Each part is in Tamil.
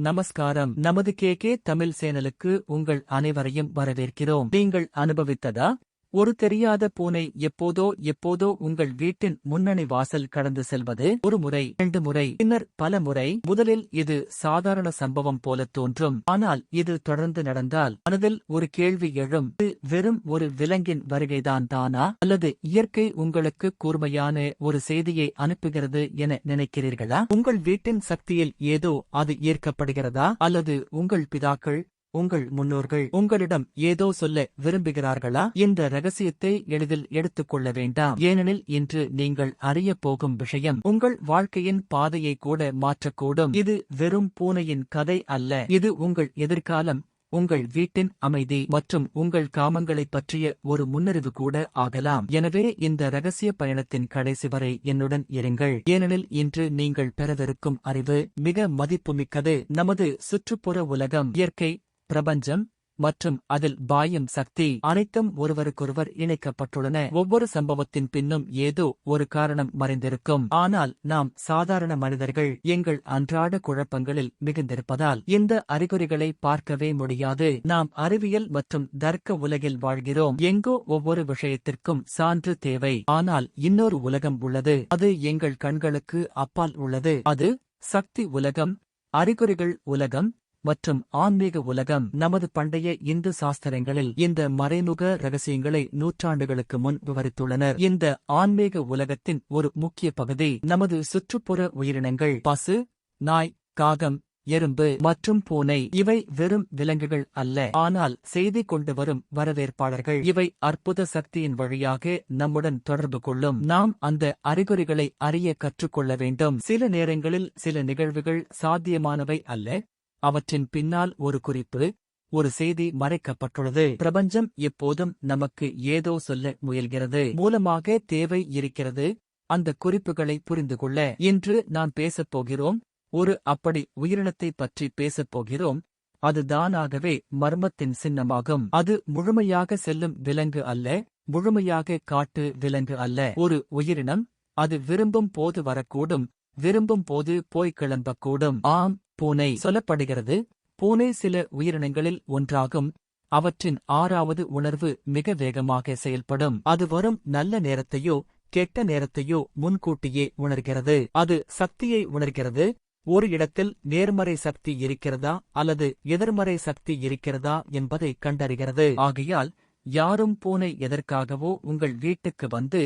நமஸ்காரம். நமது கே கே தமிழ் சேனலுக்கு உங்கள் அனைவரையும் வரவேற்கிறோம். நீங்கள் அனுபவித்ததா? ஒரு தெரியாத பூனை எப்போதோ எப்போதோ உங்கள் வீட்டின் முன்னணி வாசல் கடந்து செல்வது ஒரு முறை இரண்டு முறை பின்னர் பல முறை. முதலில் இது சாதாரண சம்பவம் போல தோன்றும். ஆனால் இது தொடர்ந்து நடந்தால் மனதில் ஒரு கேள்வி எழும். இது வெறும் ஒரு விலங்கின் வருகைதான் தானா? அல்லது இயற்கை உங்களுக்கு கூர்மையான ஒரு செய்தியை அனுப்புகிறது என நினைக்கிறீர்களா? உங்கள் வீட்டின் சக்தியில் ஏதோ அது ஈர்க்கப்படுகிறதா? அல்லது உங்கள் பிதாக்கள் உங்கள் முன்னோர்கள் உங்களிடம் ஏதோ சொல்ல விரும்புகிறார்களா இந்த ரகசியத்தை எளிதில் எடுத்துக்கொள்ள வேண்டாம். ஏனெனில் இன்று நீங்கள் அறியப் போகும் விஷயம் உங்கள் வாழ்க்கையின் பாதையை கூட மாற்றக்கூடும். இது வெறும் பூனையின் கதை அல்ல. இது உங்கள் எதிர்காலம் உங்கள் வீட்டின் அமைதி மற்றும் உங்கள் காமங்களைப் பற்றிய ஒரு முன்னறிவு கூட ஆகலாம். எனவே இந்த ரகசிய பயணத்தின் கடைசி வரை என்னுடன் இருங்கள். ஏனெனில் இன்று நீங்கள் பெறவிருக்கும் அறிவு மிக மதிப்புமிக்கது. நமது சுற்றுப்புற உலகம் இயற்கை பிரபஞ்சம் மற்றும் அதில் பாயும் சக்தி அனைத்தும் ஒருவருக்கொருவர் இணைக்கப்பட்டுள்ளன. ஒவ்வொரு சம்பவத்தின் பின்னும் ஏதோ ஒரு காரணம் மறைந்திருக்கும். ஆனால் நாம் சாதாரண மனிதர்கள் எங்கள் அன்றாட குழப்பங்களில் மிகுந்திருப்பதால் இந்த அறிகுறிகளை பார்க்கவே முடியாது. நாம் அறிவியல் மற்றும் தர்க்க உலகில் வாழ்கிறோம். எங்கோ ஒவ்வொரு விஷயத்திற்கும் சான்று தேவை. ஆனால் இன்னொரு உலகம் உள்ளது. அது எங்கள் கண்களுக்கு அப்பால் உள்ளது. அது சக்தி உலகம் அறிகுறிகள் உலகம் மற்றும் ஆன்மீக உலகம் நமது பண்டைய இந்து சாஸ்திரங்களில் இந்த மறைமுக ரகசியங்களை நூற்றாண்டுகளுக்கு முன் விவரித்துள்ளனர். இந்த ஆன்மீக உலகத்தின் ஒரு முக்கிய பகுதி நமது சுற்றுப்புற உயிரினங்கள். பசு நாய் காகம் எறும்பு மற்றும் பூனை இவை வெறும் விலங்குகள் அல்ல. ஆனால் செய்தி கொண்டு வரும் வரவேற்பாளர்கள் இவை அற்புத சக்தியின் வழியாக நம்முடன் தொடர்பு கொள்ளும். நாம் அந்த அறிகுறிகளை அறிய கற்றுக்கொள்ள வேண்டும். சில நேரங்களில் சில நிகழ்வுகள் சாத்தியமானவை அல்ல. அவற்றின் பின்னால் ஒரு குறிப்பு ஒரு செய்தி மறைக்கப்பட்டுள்ளது. பிரபஞ்சம் எப்போதும் நமக்கு ஏதோ சொல்ல முயல்கிறது. மூலமாக தேவை இருக்கிறது. அந்த குறிப்புகளை புரிந்து கொள்ள இன்று நான் பேசப் போகிறோம். ஒரு அப்படி உயிரினத்தை பற்றி பேசப் போகிறோம். அது தானாகவே மர்மத்தின் சின்னமாகும். அது முழுமையாக செல்லும் விலங்கு அல்ல முழுமையாக காட்டு விலங்கு அல்ல. ஒரு உயிரினம் அது விரும்பும் போது வரக்கூடும் விரும்பும் போது போய் கிளம்பக்கூடும். ஆம் பூனை சொல்லப்படுகிறது. பூனை சில உயிரினங்களில் ஒன்றாகும். அவற்றின் ஆறாவது உணர்வு மிக வேகமாக செயல்படும். அது வரும் நல்ல நேரத்தையோ கெட்ட நேரத்தையோ முன்கூட்டியே உணர்கிறது. அது சக்தியை உணர்கிறது. ஒரு இடத்தில் நேர்மறை சக்தி இருக்கிறதா அல்லது எதிர்மறை சக்தி இருக்கிறதா என்பதை கண்டறிகிறது. ஆகையால் யாரும் பூனை எதற்காகவோ உங்கள் வீட்டுக்கு வந்து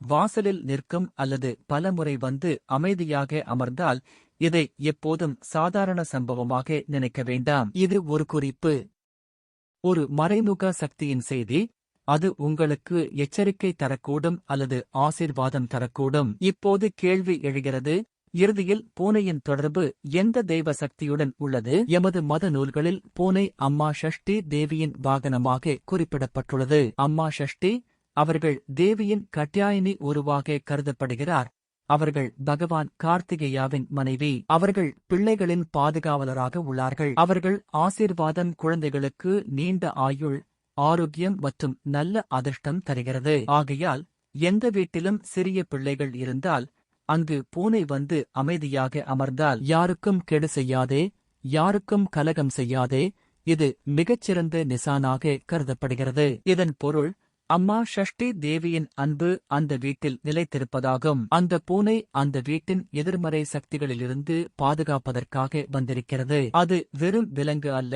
வாசலில் நிற்கும் அல்லது பலமுறை வந்து அமைதியாக அமர்ந்தால் இதை எப்போதும் சாதாரண சம்பவமாக நினைக்க வேண்டாம். இது ஒரு குறிப்பு. ஒரு மறைமுக சக்தியின் செய்தி. அது உங்களுக்கு எச்சரிக்கை தரக்கூடும் அல்லது ஆசீர்வாதம் தரக்கூடும். இப்போது கேள்வி எழுகிறது. இறுதியில் பூனையின் தொடர்பு எந்த தெய்வ சக்தியுடன் உள்ளது? எமது மத நூல்களில் பூனை அம்மா ஷஷ்டி தேவியின் வாகனமாக குறிப்பிடப்பட்டுள்ளது. அம்மா ஷஷ்டி அவர்கள் தேவியின் கட்டாயினி உருவாக கருதப்படுகிறார். அவர்கள் பகவான் கார்த்திகேயாவின் மனைவி. அவர்கள் பிள்ளைகளின் பாதுகாவலராக உள்ளார்கள். அவர்கள் ஆசீர்வாதம் குழந்தைகளுக்கு நீண்ட ஆயுள் ஆரோக்கியம் மற்றும் நல்ல அதிர்ஷ்டம் தருகிறது. ஆகையால் எந்த வீட்டிலும் சிறிய பிள்ளைகள் இருந்தால் அங்கு பூனை வந்து அமைதியாக அமர்ந்தால் யாருக்கும் கெடு செய்யாதே யாருக்கும் கலகம் செய்யாதே இது மிகச்சிறந்த நிசானாக கருதப்படுகிறது. இதன் பொருள் அம்மா ஷஷ்டி தேவியின் அன்பு அந்த வீட்டில் நிலைத்திருப்பதாகும். அந்த பூனை அந்த வீட்டின் எதிர்மறை சக்திகளிலிருந்து பாதுகாப்பதற்காக வந்திருக்கிறது. அது வெறும் விலங்கு அல்ல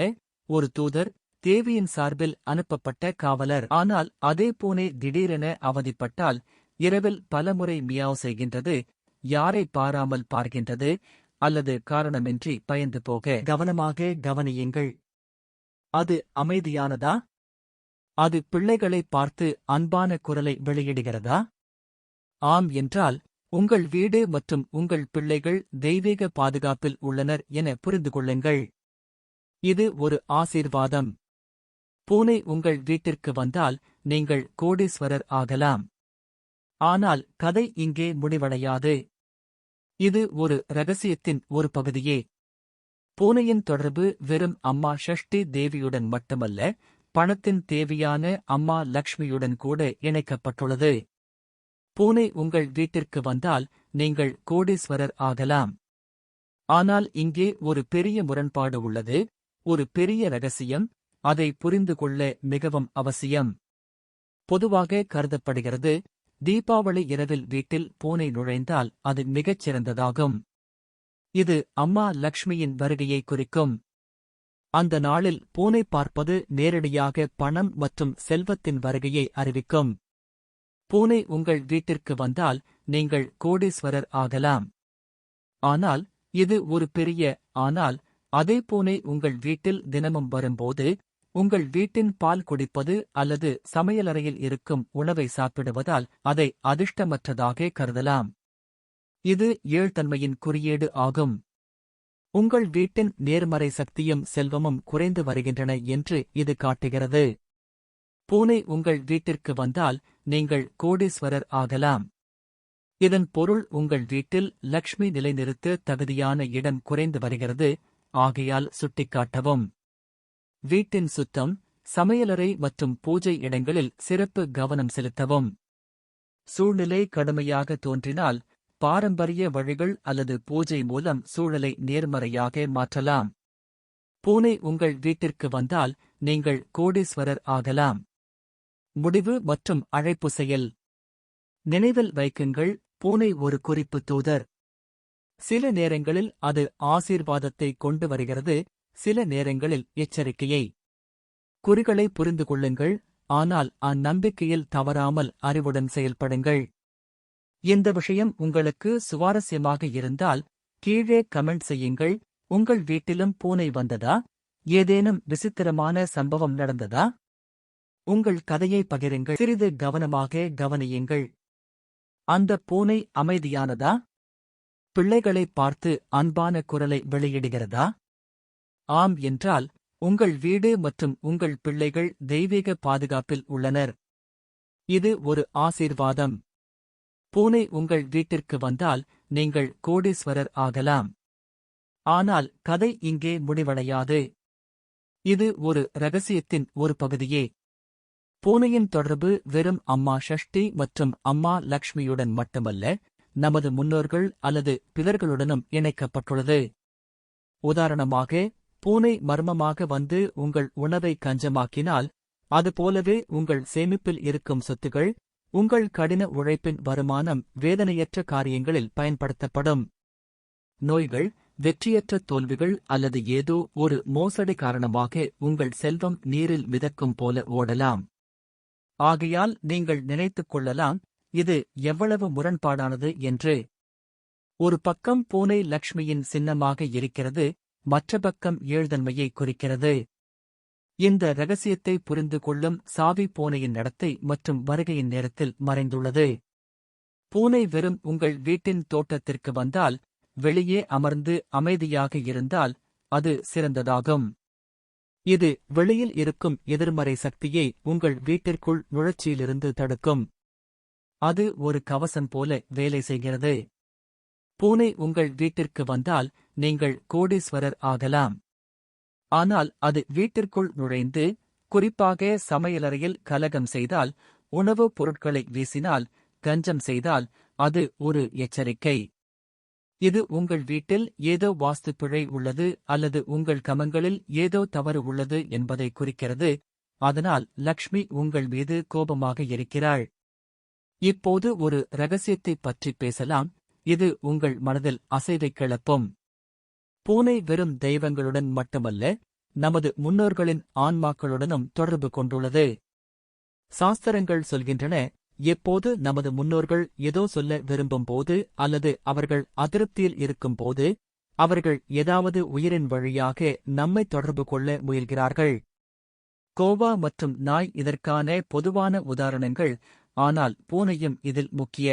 ஒரு தூதர் தேவியின் சார்பில் அனுப்பப்பட்ட காவலர். ஆனால் அதே பூனை திடீரென அவதிப்பட்டால் இரவில் பலமுறை மியாவ் செய்கின்றது யாரை பாராமல் பார்க்கின்றது அல்லது காரணமின்றி பயந்து போக. கவனமாக கவனியுங்கள். அது அமைதியானதா? அது பிள்ளைகளை பார்த்து அன்பான குரலை வெளியிடுகிறதா? ஆம் என்றால் உங்கள் வீடு மற்றும் உங்கள் பிள்ளைகள் தெய்வீக பாதுகாப்பில் உள்ளனர் என புரிந்து கொள்ளுங்கள். இது ஒரு ஆசீர்வாதம். பூனை உங்கள் வீட்டிற்கு வந்தால் நீங்கள் கோடீஸ்வரர் ஆகலாம். ஆனால் கதை இங்கே முடிவடையாது. இது ஒரு ரகசியத்தின் ஒரு பகுதியே. பூனையின் தொடர்பு வெறும் அம்மா ஷஷ்டி தேவியுடன் மட்டுமல்ல பணத்தின் தேவையான அம்மா லக்ஷ்மியுடன் கூட இணைக்கப்பட்டுள்ளது. பூனை உங்கள் வீட்டிற்கு வந்தால் நீங்கள் கோடீஸ்வரர் ஆகலாம். ஆனால் இங்கே ஒரு பெரிய முரண்பாடு உள்ளது. ஒரு பெரிய ரகசியம். அதை புரிந்து கொள்ள மிகவும் அவசியம். பொதுவாக கருதப்படுகிறது தீபாவளி இரவில் வீட்டில் பூனை நுழைந்தால் அது மிகச் சிறந்ததாகும் இது அம்மா லக்ஷ்மியின் வருகையை குறிக்கும். அந்த நாளில் பூனை பார்ப்பது நேரடியாக பணம் மற்றும் செல்வத்தின் வருகையை அறிவிக்கும். பூனை உங்கள் வீட்டிற்கு வந்தால் நீங்கள் கோடீஸ்வரர் ஆகலாம். ஆனால் இது ஒரு பெரிய ஆனால் அதே பூனை உங்கள் வீட்டில் தினமும் வரும்போது உங்கள் வீட்டின் பால் குடிப்பது அல்லது சமையலறையில் இருக்கும் உணவை சாப்பிடுவதால் அதை அதிர்ஷ்டமற்றதாக கருதலாம். இது ஏழ்தன்மையின் குறியீடு ஆகும். உங்கள் வீட்டின் நேர்மறை சக்தியும் செல்வமும் குறைந்து வருகின்றன என்று இது காட்டுகிறது. பூனை உங்கள் வீட்டிற்கு வந்தால் நீங்கள் கோடீஸ்வரர் ஆகலாம். இதன் பொருள் உங்கள் வீட்டில் லக்ஷ்மி நிலைநிறுத்த தகுதியான இடம் குறைந்து வருகிறது ஆகையால் சுட்டிக்காட்டவும். வீட்டின் சுத்தம் சமையலறை மற்றும் பூஜை இடங்களில் சிறப்பு கவனம் செலுத்தவும். சூழ்நிலை கடுமையாக தோன்றினால் பாரம்பரிய வழிகள் அல்லது பூஜை மூலம் சூழலை நேர்மறையாக மாற்றலாம். பூனை உங்கள் வீட்டிற்கு வந்தால் நீங்கள் கோடீஸ்வரர் ஆகலாம். முடிவு மற்றும் அழைப்பு செயல். நினைவில் வைக்குங்கள் பூனை ஒரு குறிப்பு தூதர். சில நேரங்களில் அது ஆசீர்வாதத்தை கொண்டு வருகிறது சில நேரங்களில் எச்சரிக்கையை. குறிகளை புரிந்து கொள்ளுங்கள் ஆனால் அந்நம்பிக்கையில் தவறாமல் அறிவுடன் செயல்படுங்கள். இந்த விஷயம் உங்களுக்கு சுவாரஸ்யமாக இருந்தால் கீழே கமெண்ட் செய்யுங்கள். உங்கள் வீட்டிலும் பூனை வந்ததா? ஏதேனும் விசித்திரமான சம்பவம் நடந்ததா? உங்கள் கதையை பகிருங்கள். சிறிது கவனமாக கவனியுங்கள். அந்த பூனை அமைதியானதா? பிள்ளைகளை பார்த்து அன்பான குரலை வெளியிடுகிறதா? ஆம் என்றால் உங்கள் வீடு மற்றும் உங்கள் பிள்ளைகள் தெய்வீக பாதுகாப்பில் உள்ளனர். இது ஒரு ஆசீர்வாதம். பூனை உங்கள் வீட்டிற்கு வந்தால் நீங்கள் கோடீஸ்வரர் ஆகலாம். ஆனால் கதை இங்கே முடிவடையாது. இது ஒரு ரகசியத்தின் ஒரு பகுதியே. பூனையின் தொடர்பு வெறும் அம்மா ஷஷ்டி மற்றும் அம்மா லக்ஷ்மியுடன் மட்டுமல்ல நமது முன்னோர்கள் அல்லது பிதர்களுடனும் இணைக்கப்பட்டுள்ளது. உதாரணமாக பூனை மர்மமாக வந்து உங்கள் உணவை கஞ்சமாக்கினால் அதுபோலவே உங்கள் சேமிப்பில் இருக்கும் சொத்துகள் உங்கள் கடின உழைப்பின் வருமானம் வேதனையற்ற காரியங்களில் பயன்படுத்தப்படும். நோய்கள் வெற்றியற்ற தோல்விகள் அல்லது ஏதோ ஒரு மோசடி காரணமாக உங்கள் செல்வம் நீரில் மிதக்கும் போல ஓடலாம். ஆகையால் நீங்கள் நினைத்துக் கொள்ளலாம் இது எவ்வளவு முரண்பாடானது என்று. ஒரு பக்கம் பூனை லக்ஷ்மியின் சின்னமாக இருக்கிறது மற்ற பக்கம் ஏழ்தன்மையை குறிக்கிறது. இந்த ரகசியத்தை புரிந்து கொள்ளும் சாவி பூனையின் நடத்தை மற்றும் வருகையின் நேரத்தில் மறைந்துள்ளது. பூனை வெறும் உங்கள் வீட்டின் தோட்டத்திற்கு வந்தால் வெளியே அமர்ந்து அமைதியாக இருந்தால் அது சிறந்ததாகும். இது வெளியில் இருக்கும் எதிர்மறை சக்தியை உங்கள் வீட்டிற்குள் நுழற்சியிலிருந்து தடுக்கும். அது ஒரு கவசம் போல வேலை செய்கிறது. பூனை உங்கள் வீட்டிற்கு வந்தால் நீங்கள் கோடீஸ்வரர் ஆகலாம். ஆனால் அது வீட்டிற்குள் நுழைந்து குறிப்பாக சமையலறையில் கலகம் செய்தால் உணவுப் பொருட்களை வீசினால் கஞ்சம் செய்தால் அது ஒரு எச்சரிக்கை. இது உங்கள் வீட்டில் ஏதோ வாஸ்து பிழை உள்ளது அல்லது உங்கள் கமங்களில் ஏதோ தவறு உள்ளது என்பதை குறிக்கிறது. அதனால் லக்ஷ்மி உங்கள் மீது கோபமாக இருக்கிறாள். இப்போது ஒரு ரகசியத்தைப் பற்றி பேசலாம். இது உங்கள் மனதில் அசைவை கிளப்பும். பூனை வெறும் தெய்வங்களுடன் மட்டுமல்ல நமது முன்னோர்களின் ஆன்மாக்களுடனும் தொடர்பு கொண்டுள்ளது. சாஸ்திரங்கள் சொல்கின்றன எப்போது நமது முன்னோர்கள் ஏதோ சொல்ல விரும்பும் போது அல்லது அவர்கள் அதிருப்தியில் இருக்கும்போது அவர்கள் ஏதாவது உயிரின் வழியாக நம்மை தொடர்பு கொள்ள முயல்கிறார்கள். கோவா மற்றும் நாய் இதற்கான பொதுவான உதாரணங்கள் ஆனால் பூனையும் இதில் முக்கிய.